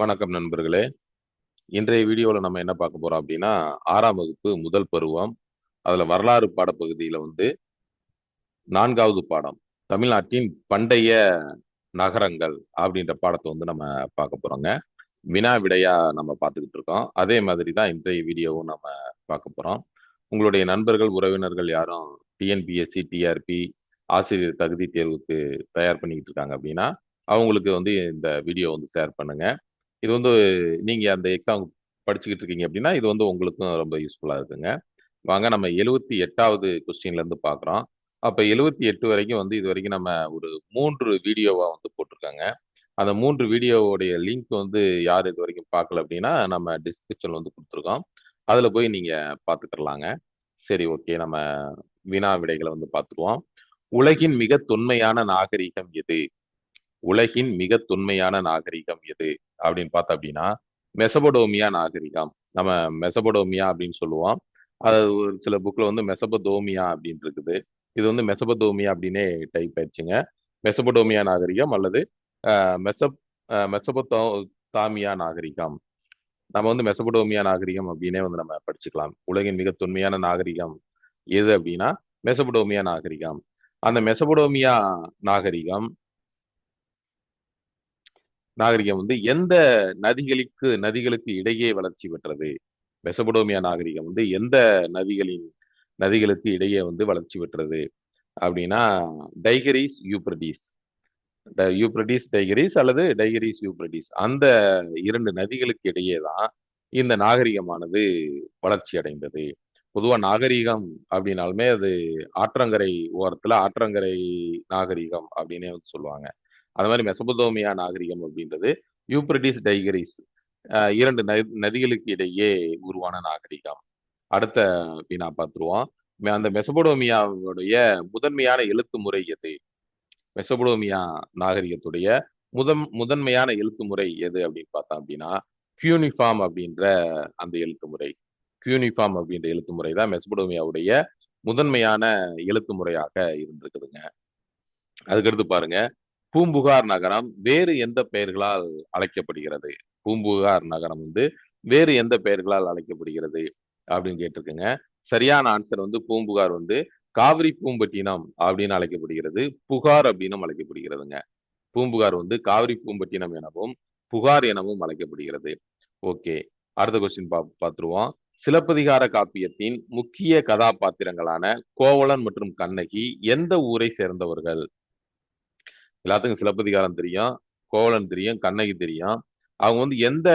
வணக்கம் நண்பர்களே. இன்றைய வீடியோவில் நம்ம என்ன பார்க்க போறோம் அப்படின்னா ஆறாம் வகுப்பு முதல் பருவம். அதில் வரலாறு பாடப்பகுதியில் வந்து நான்காவது பாடம் தமிழ்நாட்டின் பண்டைய நகரங்கள் அப்படின்ற பாடத்தை வந்து நம்ம பார்க்க போறோங்க. வினா விடையா நம்ம பார்த்துக்கிட்டு இருக்கோம். அதே மாதிரி தான் இன்றைய வீடியோவும் நம்ம பார்க்க போறோம். உங்களுடைய நண்பர்கள் உறவினர்கள் யாரும் டிஎன்பிஎஸ்சி டிஆர்பி ஆசிரியர் தகுதி தேர்வுக்கு தயார் பண்ணிக்கிட்டு இருக்காங்க அப்படின்னா அவங்களுக்கு வந்து இந்த வீடியோ வந்து ஷேர் பண்ணுங்கள் இது வந்து நீங்கள் அந்த எக்ஸாம் படிச்சுக்கிட்டு இருக்கீங்க அப்படின்னா இது வந்து உங்களுக்கும் ரொம்ப யூஸ்ஃபுல்லாக இருக்குங்க. வாங்க நம்ம எழுபத்தி எட்டாவது கொஸ்டின்லேருந்து பார்க்குறோம். அப்போ எழுபத்தி எட்டு வரைக்கும் வந்து இது வரைக்கும் நம்ம ஒரு மூன்று வீடியோவாக வந்து போட்டிருக்காங்க. அந்த மூன்று வீடியோவுடைய லிங்க் வந்து யார் இது வரைக்கும் பார்க்கல அப்படின்னா நம்ம டிஸ்கிரிப்ஷன் வந்து கொடுத்துருக்கோம். அதில் போய் நீங்கள் பார்த்துக்கலாங்க சரி ஓகே நம்ம வினா விடைகளை வந்து பார்த்துருவோம் உலகின் மிக தொன்மையான நாகரிகம் எது? உலகின் மிக தொன்மையான நாகரிகம் எது? அப்படின்னு பார்த்தா அப்படின்னா மெசபடோமியா நாகரிகம். நம்ம மெசபடோமியா அப்படின்னு சொல்லுவோம். அது ஒரு சில புக்கில் வந்து மெசபதோமியா அப்படின்னு இருக்குது. இது வந்து மெசபதோமியா அப்படின்னே டைப் ஆயிடுச்சுங்க. மெசபடோமியா நாகரிகம் அல்லது மெசப் மெசபத்தோ தாமியா நாகரிகம். நம்ம வந்து மெசபடோமியா நாகரிகம் அப்படின்னே வந்து நம்ம படிச்சுக்கலாம். உலகின் மிக தொன்மையான நாகரிகம் எது அப்படின்னா மெசபடோமியா நாகரிகம். அந்த மெசபடோமியா நாகரிகம் நாகரிகம் வந்து எந்த நதிகளுக்கு நதிகளுக்கு இடையே வளர்ச்சி பெற்றது? மெசபடோமியா நாகரிகம் வந்து எந்த நதிகளின் நதிகளுக்கு இடையே வந்து வளர்ச்சி பெற்றது? அப்படின்னா டைகரிஸ் யூப்ரடிஸ் யூப்ரடிஸ் டைகரிஸ் அல்லது டைகரிஸ் யூப்ரடிஸ் அந்த இரண்டு நதிகளுக்கு இடையே தான் இந்த நாகரிகமானது வளர்ச்சி அடைந்தது. பொதுவாக நாகரிகம் அப்படின்னாலுமே அது ஆற்றங்கரை ஓரத்தில் ஆற்றங்கரை நாகரிகம் அப்படின்னே வந்து சொல்லுவாங்க. அது மாதிரி மெசபதோமியா நாகரிகம் அப்படின்றது யூப்ரட்டிஸ் டைகரிஸ் இரண்டு நதிகளுக்கு இடையே உருவான நாகரிகம். அடுத்த வினா பார்த்துருவோம். அந்த மெசபடோமியாவுடைய முதன்மையான எழுத்து முறை எது? மெசபடோமியா நாகரிகத்துடைய முதன் முதன்மையான எழுத்து முறை எது அப்படின்னு பார்த்தோம் அப்படின்னா கியூனிஃபார்ம் அப்படின்ற அந்த எழுத்து முறை. கியூனிஃபார்ம் அப்படின்ற எழுத்து முறை தான் மெசபடோமியாவுடைய முதன்மையான எழுத்து முறையாக இருந்திருக்குதுங்க. அதுக்கடுத்து பாருங்க. பூம்புகார் நகரம் வேறு எந்த பெயர்களால் அழைக்கப்படுகிறது? பூம்புகார் நகரம் வந்து வேறு எந்த பெயர்களால் அழைக்கப்படுகிறது அப்படின்னு கேட்டிருக்குங்க. சரியான ஆன்சர் வந்து பூம்புகார் வந்து காவிரி பூம்பட்டினம் அப்படின்னு அழைக்கப்படுகிறது. புகார் அப்படின்னும் அழைக்கப்படுகிறதுங்க. பூம்புகார் வந்து காவிரி பூம்பட்டினம் எனவும் புகார் எனவும் அழைக்கப்படுகிறது. ஓகே. அடுத்த கொஸ்டின் பா பார்த்துருவோம். சிலப்பதிகார காப்பியத்தின் முக்கிய கதாபாத்திரங்களான கோவலன் மற்றும் கண்ணகி எந்த ஊரை சேர்ந்தவர்கள்? எல்லாத்துக்கும் சிலப்பதிகாரம் தெரியும் கோவலன் தெரியும் கண்ணகி தெரியும். அவங்க வந்து எந்த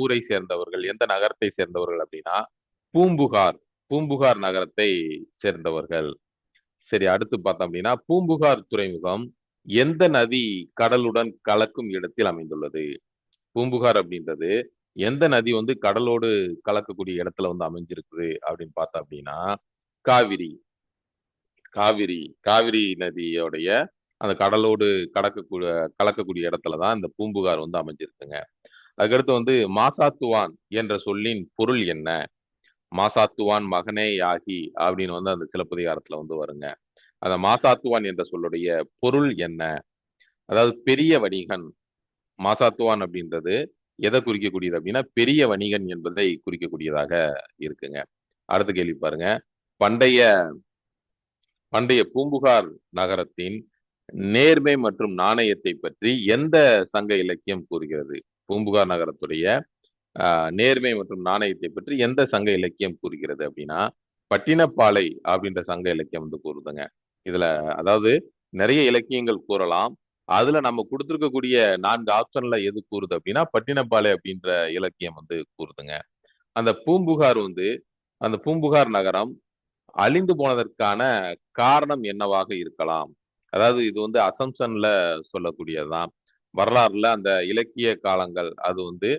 ஊரை சேர்ந்தவர்கள் எந்த நகரத்தை சேர்ந்தவர்கள் அப்படின்னா பூம்புகார் பூம்புகார் நகரத்தை சேர்ந்தவர்கள். சரி அடுத்து பார்த்தோம் அப்படின்னா பூம்புகார் துறைமுகம் எந்த நதி கடலுடன் கலக்கும் இடத்தில் அமைந்துள்ளது? பூம்புகார் அப்படின்றது எந்த நதி வந்து கடலோடு கலக்கக்கூடிய இடத்துல வந்து அமைஞ்சிருக்குது அப்படின்னு பார்த்தோம் அப்படின்னா காவிரி. காவிரி காவிரி நதியோடைய அந்த கடலோடு கடக்கக்கூடிய கலக்கக்கூடிய இடத்துல தான் இந்த பூம்புகார் வந்து அமைஞ்சிருக்குங்க. அதுக்கடுத்து வந்து மாசாத்துவான் என்ற சொல்லின் பொருள் என்ன? மாசாத்துவான் மகனே யாகி அப்படின்னு வந்து அந்த சிலப்பதிகாரத்துல வந்து வருங்க. அந்த மாசாத்துவான் என்ற சொல்லுடைய பொருள் என்ன? அதாவது பெரிய வணிகன். மாசாத்துவான் அப்படின்றது எதை குறிக்கக்கூடியது அப்படின்னா பெரிய வணிகன் என்பதை குறிக்கக்கூடியதாக இருக்குங்க. அடுத்த கேள்வி பாருங்க. பண்டைய பண்டைய பூம்புகார் நகரத்தின் நேர்மை மற்றும் நாணயத்தை பற்றி எந்த சங்க இலக்கியம் கூறுகிறது? பூம்புகார் நகரத்துடைய நேர்மை மற்றும் நாணயத்தை பற்றி எந்த சங்க இலக்கியம் கூறுகிறது அப்படின்னா பட்டினப்பாலை அப்படின்ற சங்க இலக்கியம் வந்து கூறுதுங்க. இதுல அதாவது நிறைய இலக்கியங்கள் கூறலாம். அதுல நம்ம கொடுத்துருக்கக்கூடிய நான்கு ஆப்ஷன்ல எது கூறுது அப்படின்னா பட்டினப்பாலை அப்படின்ற இலக்கியம் வந்து கூறுதுங்க. அந்த பூம்புகார் வந்து அந்த பூம்புகார் நகரம் அழிந்து போனதற்கான காரணம் என்னவாக இருக்கலாம்? அதாவது இது வந்து அசம்சன்ல சொல்லக்கூடியதுதான். வரலாறுல அந்த இலக்கிய காலங்கள் அது வந்து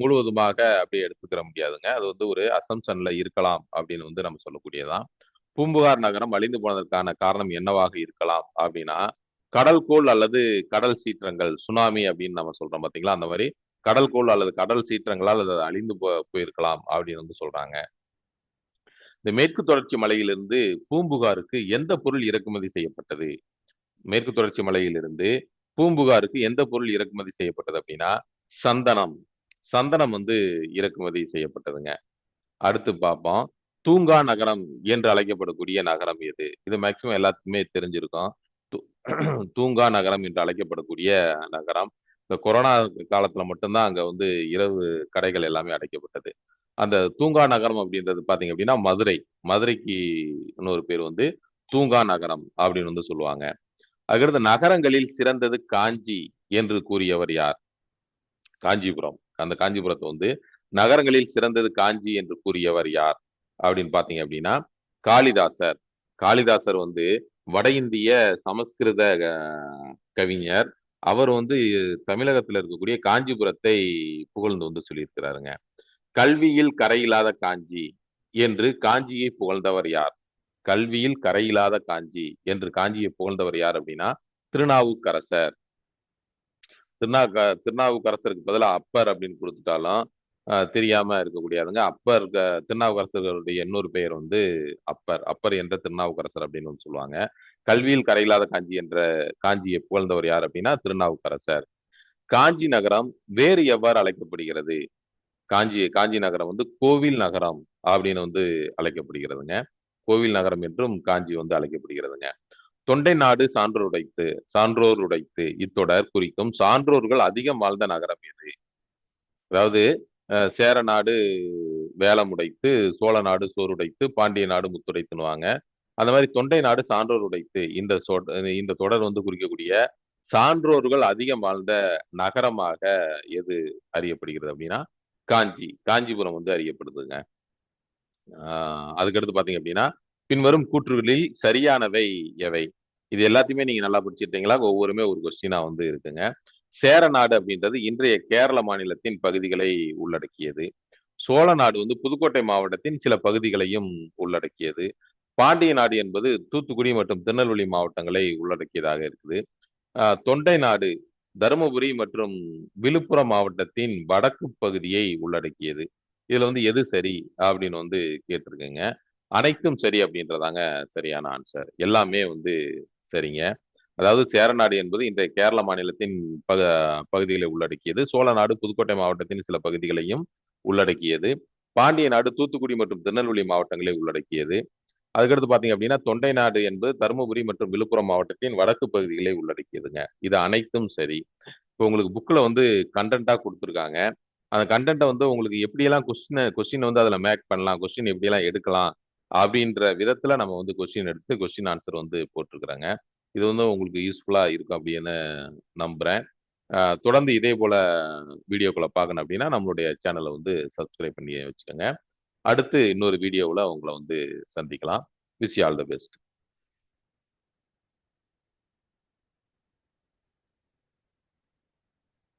முழுவதுமாக அப்படியே எடுத்துக்கிற முடியாதுங்க. அது வந்து ஒரு அசம்சன்ல இருக்கலாம் அப்படின்னு வந்து நம்ம சொல்லக்கூடியதான் பூம்புகார் நகரம் அழிந்து போனதற்கான காரணம் என்னவாக இருக்கலாம் அப்படின்னா கடல்கோள் அல்லது கடல் சீற்றங்கள் சுனாமி அப்படின்னு நம்ம சொல்றோம் பாத்தீங்களா? அந்த மாதிரி கடல்கோள் அல்லது கடல் சீற்றங்களால் அது அழிந்து போ போயிருக்கலாம் அப்படின்னு வந்து சொல்றாங்க. இந்த மேற்கு தொடர்ச்சி மலையிலிருந்து பூம்புகாருக்கு எந்த பொருள் இறக்குமதி செய்யப்பட்டது? மேற்கு தொடர்ச்சி மலையிலிருந்து பூம்புகாருக்கு எந்த பொருள் இறக்குமதி செய்யப்பட்டது அப்படின்னா சந்தனம். சந்தனம் வந்து இறக்குமதி செய்யப்பட்டதுங்க. அடுத்து பார்ப்போம். தூங்கா நகரம் என்று அழைக்கப்படக்கூடிய நகரம் எது? இது மேக்சிமம் எல்லாத்துக்குமே தெரிஞ்சிருக்கும். தூங்கா நகரம் என்று அழைக்கப்படக்கூடிய நகரம். இந்த கொரோனா காலத்துல மட்டும்தான் அங்க வந்து இரவு கடைகள் எல்லாமே அடைக்கப்பட்டது. அந்த தூங்கா நகரம் அப்படின்றது பாத்தீங்க அப்படின்னா மதுரை. மதுரைக்கு இன்னொரு பேர் வந்து தூங்கா நகரம் அப்படின்னு வந்து சொல்லுவாங்க. அதுக்கடுத்து நகரங்களில் சிறந்தது காஞ்சி என்று கூறியவர் யார்? காஞ்சிபுரம். அந்த காஞ்சிபுரத்தை வந்து நகரங்களில் சிறந்தது காஞ்சி என்று கூறியவர் யார்? அப்படின்னு பாத்தீங்க அப்படின்னா காளிதாசர். காளிதாசர் வந்து வட இந்திய சமஸ்கிருத கவிஞர். அவர் வந்து தமிழகத்துல இருக்கக்கூடிய காஞ்சிபுரத்தை புகழ்ந்து வந்து சொல்லியிருக்கிறாருங்க. கல்வியில் கரையில்லாத காஞ்சி என்று காஞ்சியை புகழ்ந்தவர் யார்? கல்வியில் கரையில்லாத காஞ்சி என்று காஞ்சியை புகழ்ந்தவர் யார் அப்படின்னா திருநாவுக்கரசர். திருநா திருநாவுக்கரசருக்கு பதிலாக அப்பர் அப்படின்னு கொடுத்துட்டாலும் தெரியாம இருக்கக்கூடியதுங்க அப்பர் திருநாவுக்கரசர்களுடைய இன்னொரு பெயர் வந்து அப்பர். அப்பர் என்ற திருநாவுக்கரசர் அப்படின்னு ஒன்று சொல்லுவாங்க. கல்வியில் கரையில்லாத காஞ்சி என்ற காஞ்சியை புகழ்ந்தவர் யார் அப்படின்னா திருநாவுக்கரசர். காஞ்சி நகரம் வேறு எவ்வாறு அழைக்கப்படுகிறது? காஞ்சி காஞ்சி நகரம் வந்து கோவில் நகரம் அப்படின்னு வந்து அழைக்கப்படுகிறதுங்க. கோவில் நகரம் என்றும் காஞ்சி வந்து அழைக்கப்படுகிறதுங்க. தொண்டை நாடு சான்றோர் உடைத்து சான்றோர் உடைத்து இத்தொடர் குறிக்கும் சான்றோர்கள் அதிகம் வாழ்ந்த நகரம் எது? அதாவது சேர நாடு வேலம் உடைத்து சோழ நாடு சோறுடைத்து பாண்டிய நாடு முத்துடைத்துனுவாங்க அந்த மாதிரி தொண்டை நாடு சான்றோர் உடைத்து இந்த சோ இந்த தொடர் வந்து குறிக்கக்கூடிய சான்றோர்கள் அதிகம் வாழ்ந்த நகரமாக எது அறியப்படுகிறது அப்படின்னா காஞ்சி காஞ்சிபுரம் வந்து அறியப்படுதுங்க. ஆஹ் அதுக்கடுத்து பாத்தீங்க அப்படின்னா பின்வரும் கூற்றுகளில் சரியானவை எவை? இது எல்லாத்தையுமே நீங்க நல்லா படிச்சிட்டீங்களா? ஒவ்வொருமே ஒரு கொஸ்டினா வந்து இருக்குங்க. சேர நாடு அப்படின்றது இன்றைய கேரள மாநிலத்தின் பகுதிகளை உள்ளடக்கியது. சோழ நாடு வந்து புதுக்கோட்டை மாவட்டத்தின் சில பகுதிகளையும் உள்ளடக்கியது. பாண்டிய நாடு என்பது தூத்துக்குடி மற்றும் திருநெல்வேலி மாவட்டங்களை உள்ளடக்கியதாக இருக்குது. ஆஹ் தொண்டை நாடு தருமபுரி மற்றும் விழுப்புரம் மாவட்டத்தின் வடக்கு பகுதியை உள்ளடக்கியது. இதுல வந்து எது சரி அப்படின்னு வந்து கேட்டிருக்கேங்க. அனைத்தும் சரி அப்படின்றதாங்க சரியான ஆன்சர் எல்லாமே வந்து சரிங்க. அதாவது சேரநாடு என்பது இந்த கேரள மாநிலத்தின் பக பகுதிகளை உள்ளடக்கியது. சோழநாடு புதுக்கோட்டை மாவட்டத்தின் சில பகுதிகளையும் உள்ளடக்கியது. பாண்டிய நாடு தூத்துக்குடி மற்றும் திருநெல்வேலி மாவட்டங்களை உள்ளடக்கியது. அதுக்கடுத்து பார்த்தீங்க அப்படின்னா தொண்டை நாடு என்பது தருமபுரி மற்றும் விழுப்புரம் மாவட்டத்தின் வடக்கு பகுதிகளை உள்ளடக்கியதுங்க. இது அனைத்தும் சரி. இப்போ உங்களுக்கு புக்கில் வந்து கண்டென்ட்டாக கொடுத்துருக்காங்க. அந்த கண்டென்ட்டை வந்து உங்களுக்கு எப்படியெல்லாம் கொஸ்டினை கொஸ்டின் வந்து அதில் மேக் பண்ணலாம் கொஸ்டின் எப்படியெல்லாம் எடுக்கலாம் அப்படின்ற விதத்தில் நம்ம வந்து கொஸ்டின் எடுத்து கொஸ்டின் ஆன்சர் வந்து போட்டிருக்கிறாங்க. இது வந்து உங்களுக்கு யூஸ்ஃபுல்லாக இருக்கும் அப்படின்னு நம்புகிறேன் தொடர்ந்து இதே போல் வீடியோக்களை பார்க்கணும் அப்படின்னா நம்மளுடைய சேனலை வந்து சப்ஸ்கிரைப் பண்ணி வச்சுக்கோங்க. அடுத்து இன்னொரு வீடியோவில் உங்களை வந்து சந்திக்கலாம். Wish all the best